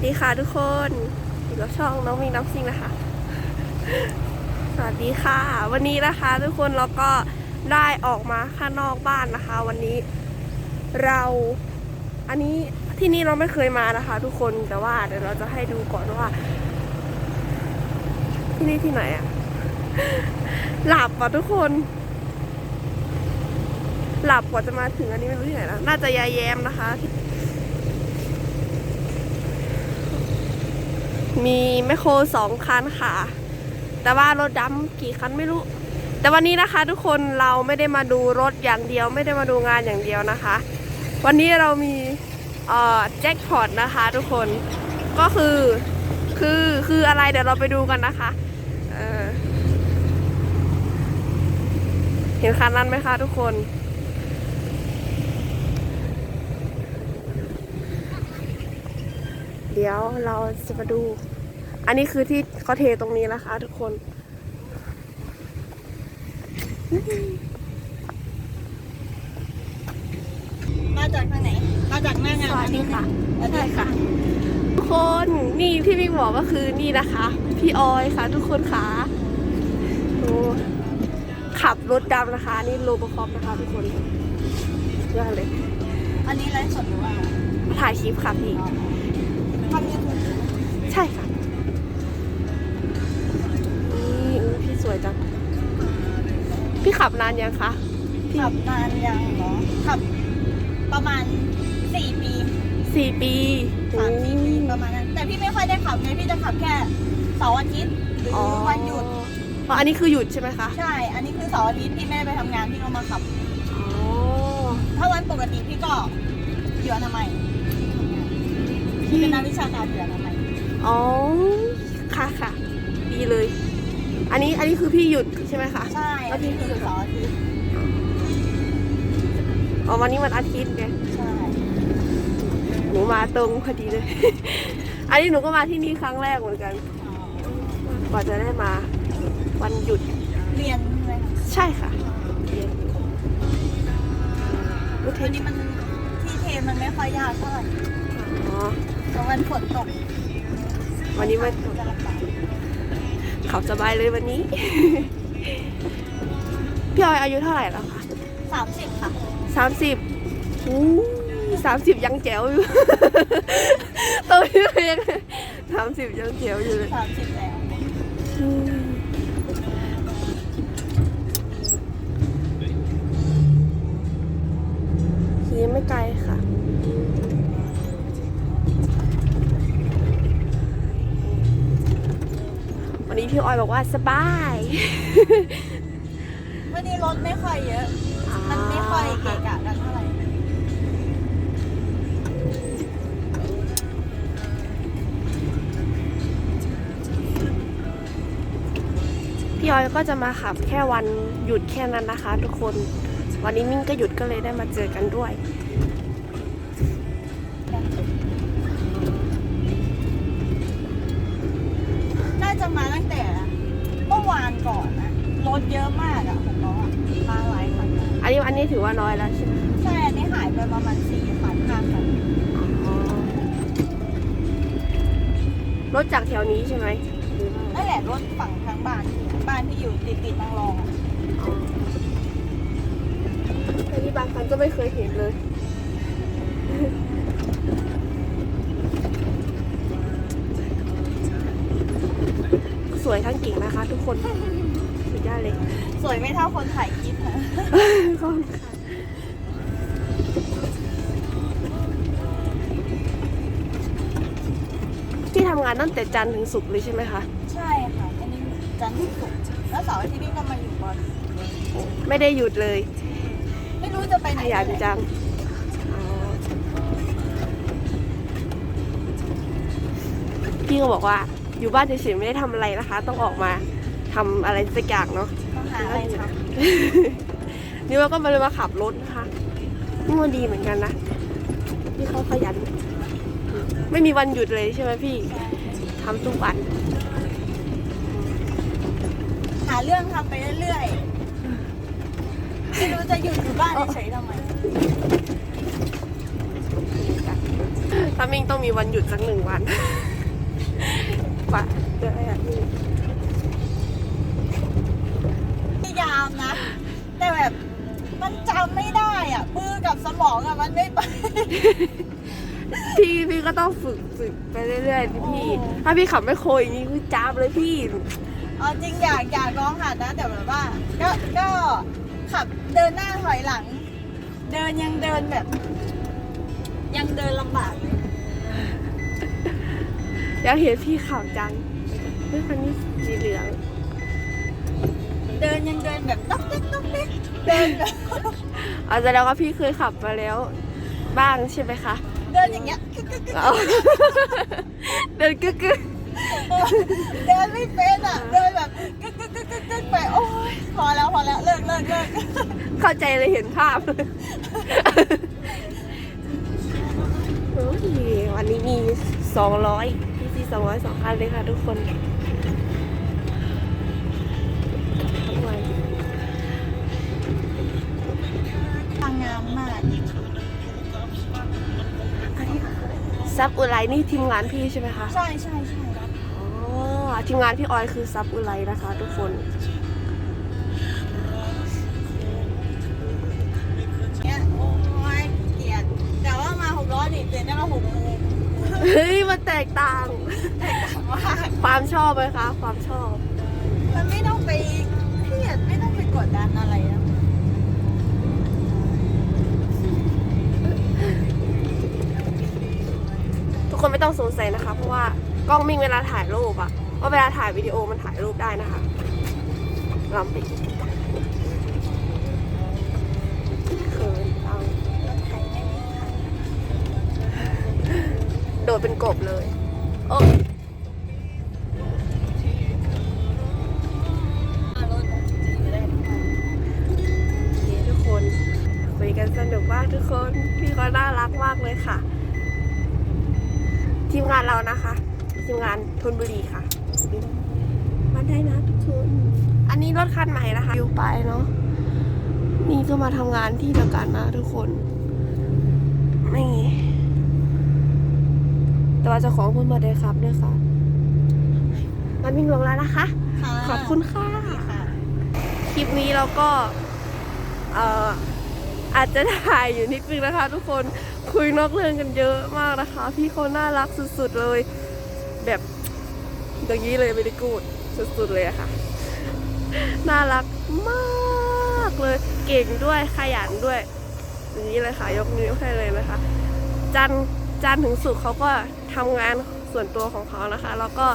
วัสดีค่ะทุกคนอยู่กับช่องน้องมิงน้ำซิงนะคะ สวัสดีค่ะ วันนี้นะคะทุกคนเราก็ได้ออกมาข้างนอกบ้านนะคะ วันนี้เราอันนี้ที่นี่เราไม่เคยมานะคะ ทุกคนแต่ว่าเดี๋ยวเราจะให้ดูก่อนว่า ที่นี่ที่ไหนอะหลับอะทุกคน หลับกว่าจะมาถึงอันนี้ไม่รู้ที่ไหนแล้วน่าจะยายแย้มนะคะ มีแมคโครสองคันค่ะ แต่ว่ารถดำกี่คันไม่รู้ แต่วันนี้นะคะทุกคนเราไม่ได้มาดูรถอย่างเดียว ไม่ได้มาดูงานอย่างเดียวนะคะ วันนี้เรามีเอ่อแจ็คพอตนะคะ ทุกคนก็คือคือคืออะไรเดี๋ยวเราไปดูกันนะคะเเห็นคันนั้นไหมคะทุกคน เดี๋ยวเราจะมาดู อันนี้คือที่เขาเทตรงนี้นะคะ ทุกคน มาจากทางไหน มาจากหน้างานสวัสดีค่ะสวัสดีค่ะ ทุกคนนี่ที่พี่บอกก็คือนี่นะคะ พี่ออยค่ะ ทุกคนค่ะดูขับรถดำนะคะ นี่โลบคอปนะคะทุกคนเยอะเลย อันนี้ไลฟ์สดหรือว่าถ่ายคลิปค่ะพี่ทำยูทูบ ใช่ค่ะ นี่อุ๊ยพี่สวยจัง พี่ขับนานยังคะ ขับนานยังเหรอ ขับประมาณสี่ปีสี่ปีสามสี่ปีประมาณนั้น แต่พี่ไม่ค่อยได้ขับไงพี่จะขับแค่เสาร์อาทิตย์หรืออ๋อวันหยุด อ๋อ อันนี้คือหยุดใช่ไหมคะ ใช่ อันนี้คือเสาร์อาทิตย์พี่ไม่ได้ไปทำงานพี่ก็มาขับอ๋อถ้าวันปกติพี่ก็อยู่อนามัย พี่เป็นนักวิชาการอยู่อนามัยอ๋อ ค่ะค่ะ ดีเลย อันนี้อันนี้คือพี่หยุดใช่ไหมคะใช่อันนี้คือเสาร์อาทิตย์อ๋อวันนี้วันอาทิตย์ไงใช่หนูมาตรงพอดีเลย อันนี้หนูก็มาที่นี่ครั้งแรกเหมือนกันอ๋อกว่าจะได้มา วันหยุด เรียนใช่ไหมคะใช่ค่ะเรียนรู้เทวันนนี้มันที่เทนมันไม่ค่อยยากเท่าไหร่อ๋อเพราะ วันฝนตก วันนี้ไม่จะลำบากขับสบายเลยวันนี้ พี่ออยอายุเท่าไหร่แล้วคะสามสิบค่ะสามสิบอู้สามสิบยังแจ๋วอยู่ตัวพี่เองสามสิบยังแจ๋วอยู่เลยสามสิบแล้วอืมขี่ไม่ไกลค่ะ พี่ออยบอกว่าสบาย วันนี้รถไม่ค่อยเยอะ มันไม่ค่อยเกะกะกันเท่าไหร่พี่ออยก็จะมาขับแค่วันหยุดแค่นั้นนะคะ ทุกคน วันนี้มิ่งก็หยุดก็เลยได้มาเจอกันด้วยน่าจะมาตั้งแต่เมื่อวานก่อนนะรถเยอะมากอะของน้องอะมาหลายคันมากอันนี้อันนี้ถือว่าน้อยแล้วใช่ไหมใช่อันนี้หายไปประมาณสี่คันห้าคันอ๋อรถจากแถวนี้ใช่ไหมหรือว่านั่นแหละรถฝั่งทางบ้านที่บ้านที่อยู่ติดติดๆนางรองอะ อ๋ออันนี้บางครั้งก็ไม่เคยเห็นเลย ส วยทั้งกิ่งนะคะ ทุกคนสุดยอดเลย สวยไม่เท่าคนถ่ายคลิปนะขอบคุณค่ะพี่ทำงานตั้งแต่จันทร์ถึงศุกร์เลยใช่ไหมคะ ใช่ค่ะอันนี้จันทร์ถึงศุกร์แล้วเสาร์อาทิตย์นี่ก็มาอยู่บอลไม่ได้หยุดเลย ไม่รู้จะไปไหนขยันจังอ๋อพี่ก็บอกว่า อยู่บ้านเฉยๆไม่ได้ทำอะไรนะคะ ต้องออกมาทำอะไรสักอย่างเนาะ ต้องหาอะไรทนี่ว่าก็มาเลยมาขับรถนะคะนี่มันดีเหมือนกันนะพี่เขาขยัน ไม่มีวันหยุดเลยใช่ไหมพี่ำทำทุกวันหาเรื่องทำไปเรื่อยๆไม่รู้จะหยุดอยู่บ้านเฉยๆทำไมถ้ามิงต้องมีวันหยุดสักหนึ่งวัน กว่าจะได้อะพี่พยายามนะ แต่แบบมันจำไม่ได้อะมือกับสมองอะมันไม่ไป พี่พี่ก็ต้องฝึกฝึกไปเรื่อยๆพี่พี่ โอ้ ถ้าพี่ขับไม่โคยอย่างนี้คือจ้าบเลยพี่ เอาจริงอยากอยากลองหัดนะ แต่แบบว่า ก็ก็ขับเดินหน้าถอยหลัง เดินยังเดินแบบ ยังเดินลำบากเลย อยากเห็นพี่ขับจังเฮ้ยคันนี้สีเหลือง เดินยังเดินแบบต๊อกเต๊กต๊อกเต๊กเดินแบบอาจจะแล้วว่าพี่เคยขับมาแล้ว บ้างใช่ไหมคะ เดินอย่างเงี้ยกึกกึกกึกเอาเดินกึกกึกเดินไม่เป็นอะเดินแบบกึกกึกกึกกึกกึกไปโอ้ยพอแล้วพอแล้วเลิกเลิกเลิกเข้าใจเลยเห็นภาพเลยโอ้ยวันนี้มีสองร้อยพี่ซี สองร้อยสองคันเลยค่ะทุกคนทั้งวันทางงามมากซับอุไรนี่ทีมงานพี่ใช่ไหมคะ ใช่ใช่ใช่อ๋อทีมงานพี่ออยคือซับอุไรนะคะ ทุกคนเนี่ยโอ้ยเกลียดแต่ว่ามาหกร้อยนี่เตือนได้มาหกโมง เฮ้ยมันแตกต่างแตกต่างมากความชอบไหมคะ ความชอบ มันไม่ต้องไปเครียดไม่ต้องไปกดดันอะไรนะทุกคนไม่ต้องสงสัยนะคะ เพราะว่ากล้องมิ่งเวลาถ่ายรูปอะว่าเวลาถ่ายวิดีโอมันถ่ายรูปได้นะคะลองปิ โดดเป็นกบเลย โอ้รถจริงๆเลยโอเคทุกคนคุยกันสนุกมากทุกคน พี่เขาน่ารักมากเลยค่ะ ทีมงานเรานะคะ ทีมงานทนบุรีค่ะมาได้นะทุกคน อันนี้รถคันใหม่นะคะอยู่ไปเนาะ นี่ก็มาทำงานที่เดียวกันนะทุกคนนี่ แต่ว่าเจ้าของเพูดมาได้ครับด้วยค่ะงั้นวิ่งลงแล้วนะคะค่ะขอบคุณค่ะค่ะ คลิปนี้เราก็เอ่ออาจจะถ่ายอยู่นิดนึงนะคะ ทุกคนคุยนอกเรื่องกันเยอะมากนะคะ พี่เขาน่ารักสุดๆเลย แบบอย่างนี้เลยไม่ได้กูดสุดๆเลยอะค่ะ น่ารักมากเลย เก่งด้วยขยันด้วย อย่างนี้เลยค่ะ ยกนิ้วให้เลยนะคะ จันทร์ จันทร์ถึงศุกร์เขาก็ทำงานส่วนตัวของเขานะคะ แล้วก็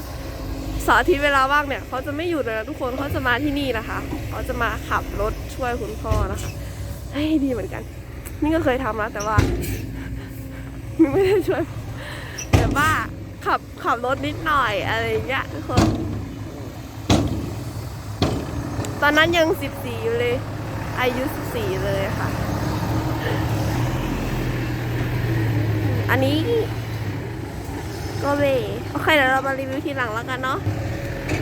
เสาร์อาทิตย์เวลาว่างเนี่ยเขาจะไม่หยุดเลยนะทุกคนเขาจะมาที่นี่นะคะเขาจะมาขับรถช่วยคุณพ่อนะคะเฮ้ยดีเหมือนกัน นี่ก็เคยทำนะแต่ว่าไม่ได้ช่วยแต่ว่าขับขับรถนิดหน่อยอะไรเงี้ยทุกคน ตอนนั้นยังสิบสี่อยู่เลย อายุสิบสี่เลยค่ะ อันนี้ก็เบโอเคเดี๋ยวเรามารีวิวทีหลังแล้วกันเนาะ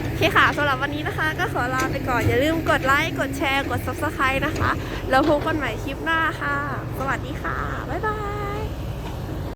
โอเคค่ะสำหรับวันนี้นะคะ ก็ขอลาไปก่อน อย่าลืมกดไลค์ กดแชร์ กด subscribe นะคะ แล้วพบกันใหม่คลิปหน้าค่ะ สวัสดีค่ะ บ๊ายบาย